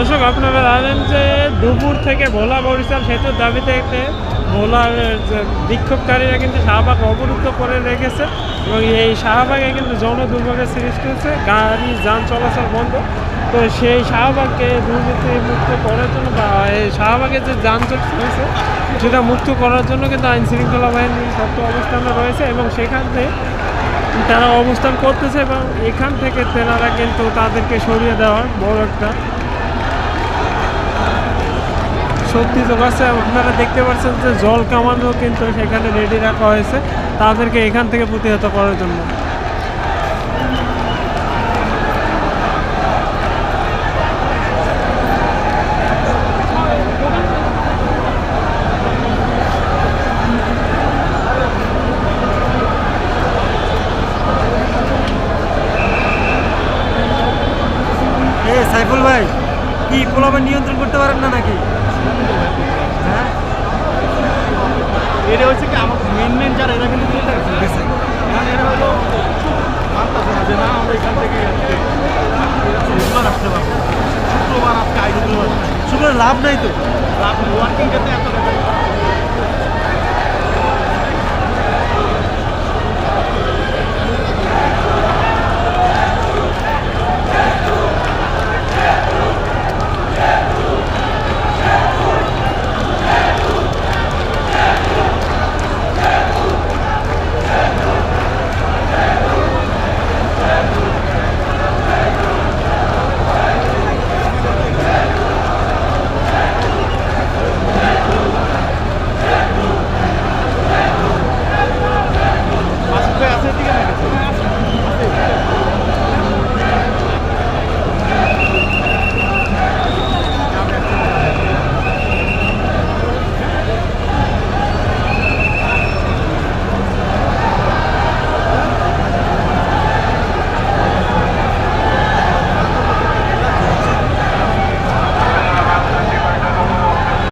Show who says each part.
Speaker 1: আপনারা জানেন যে দুপুর থেকে ভোলা বরিশাল সেতুর দাবিতে ভোলার বিক্ষোভকারীরা কিন্তু শাহবাগ অবরুদ্ধ করে রেখেছে এবং এই শাহবাগে কিন্তু জন দুর্ভোগের সৃষ্টি হচ্ছে গাড়ি, যান চলাচল বন্ধ। তো সেই শাহবাগকে দুর্নীতি মুক্ত করার জন্য বা এই শাহবাগের যে যানজট হয়েছে সেটা মুক্ত করার জন্য কিন্তু আইন শৃঙ্খলা বাহিনী শক্ত অবস্থানে রয়েছে এবং সেখান থেকে তারা অবস্থান করতেছে এবং এখান থেকে তেনারা কিন্তু তাদেরকে সরিয়ে দেওয়ার বড় একটা সত্যি তো কাছে আপনারা দেখতে পাচ্ছেন যে জল কামানো কিন্তু সেখানে রেডি রাখা হয়েছে। তাদেরকে এখান থেকে প্রতিহত করার জন্য।
Speaker 2: সাইফুল ভাই, কি পোলাপের নিয়ন্ত্রণ করতে পারেন না নাকি? হ্যাঁ?
Speaker 3: এটা হচ্ছে কি আমার মেন মেন যারা এরা কিন্তু
Speaker 2: গেছে
Speaker 3: এরা হলো যে না আমরা এখান থেকে শুক্রবার আসতে পারব।
Speaker 2: শুক্রবার লাভ নাই তো। লাভ
Speaker 3: ওয়ার্কিং যেতে এত